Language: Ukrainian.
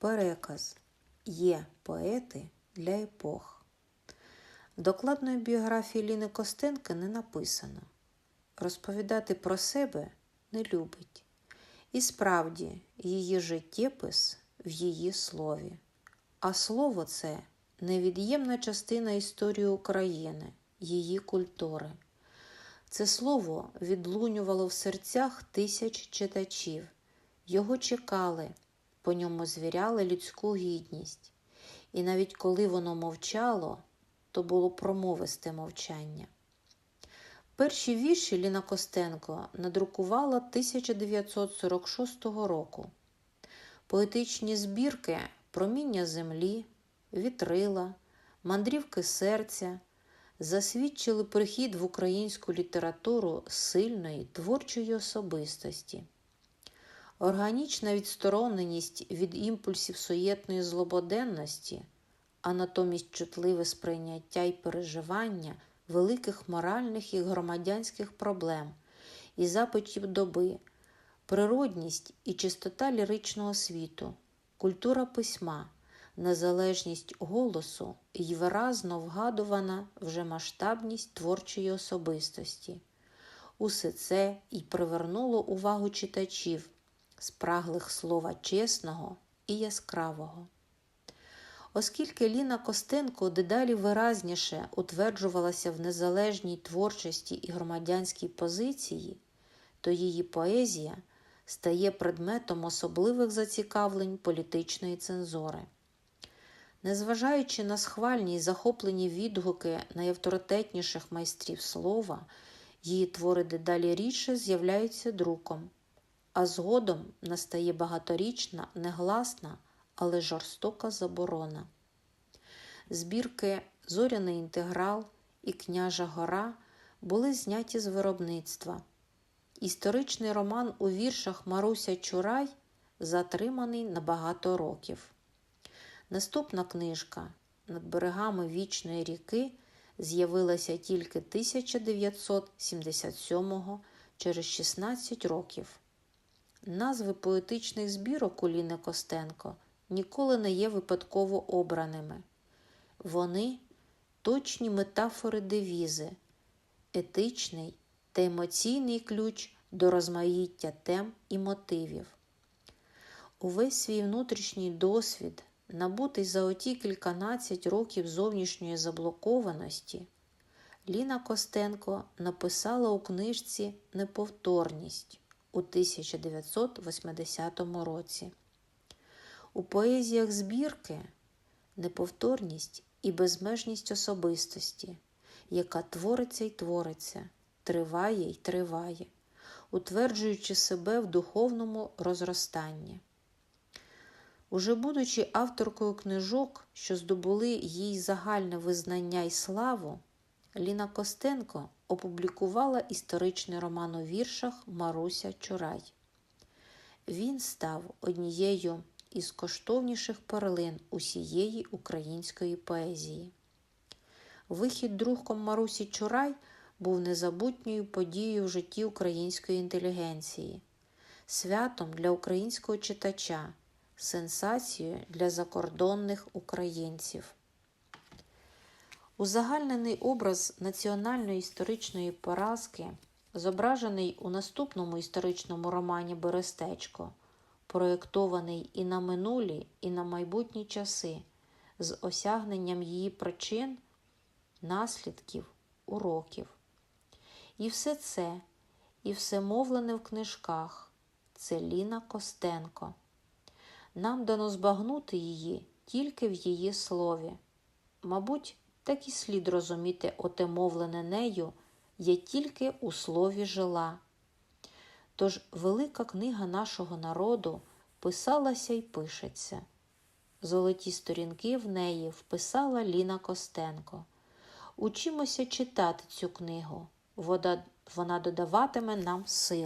Переказ Є поети для епох. Докладної біографії Ліни Костенки не написано. Розповідати про себе не любить. І справді, її життєпис в її слові. А слово це невід'ємна частина історії України, її культури. Це слово відлунювало в серцях тисяч читачів. Його чекали, по ньому звіряли людську гідність. І навіть коли воно мовчало, то було промовисте мовчання. Перші вірші Ліна Костенко надрукувала 1946 року. Поетичні збірки Проміння землі, Вітрила, Мандрівки серця засвідчили прихід в українську літературу сильної творчої особистості. Органічна відстороненість від імпульсів суєтної злободенності, а натомість чутливе сприйняття і переживання великих моральних і громадянських проблем і запитів доби, природність і чистота ліричного світу, культура письма, незалежність голосу і виразно вгадувана вже масштабність творчої особистості. Усе це і привернуло увагу читачів, спраглих слова чесного і яскравого. Оскільки Ліна Костенко дедалі виразніше утверджувалася в незалежній творчості і громадянській позиції, то її поезія стає предметом особливих зацікавлень політичної цензури. Незважаючи на схвальні й захоплені відгуки найавторитетніших майстрів слова, її твори дедалі рідше з'являються друком, а згодом настає багаторічна, негласна, але жорстока заборона. Збірки Зоряний інтеграл і Княжа Гора були зняті з виробництва. Історичний роман у віршах Маруся Чурай затриманий на багато років. Наступна книжка над берегами Вічної ріки з'явилася тільки 1977-го через 16 років. Назви поетичних збірок Уліни Костенко ніколи не є випадково обраними. Вони точні метафори девізи, етичний та емоційний ключ до розмаїття тем і мотивів. Увесь свій внутрішній досвід, набутий за оті кільканадцять років зовнішньої заблокованості, Ліна Костенко написала у книжці Неповторність у 1980 році. У поезіях збірки неповторність і безмежність особистості, яка твориться й твориться, триває й триває, утверджуючи себе в духовному розростанні. Уже будучи авторкою книжок, що здобули їй загальне визнання й славу, Ліна Костенко опублікувала історичний роман у віршах Маруся Чурай. Він став однією із коштовніших перлин усієї української поезії. Вихід дружком Марусі Чурай був незабутньою подією в житті української інтелігенції, святом для українського читача, сенсацією для закордонних українців. Узагальнений образ національної історичної поразки, зображений у наступному історичному романі Берестечко, проєктований і на минулі, і на майбутні часи, з осягненням її причин, наслідків, уроків. І все це, і все мовлене в книжках це Ліна Костенко. Нам дано збагнути її тільки в її слові. Мабуть, так і слід розуміти оте мовлене нею є тільки у слові жила. Тож велика книга нашого народу писалася й пишеться. Золоті сторінки в неї вписала Ліна Костенко. Учимося читати цю книгу, вона додаватиме нам сил.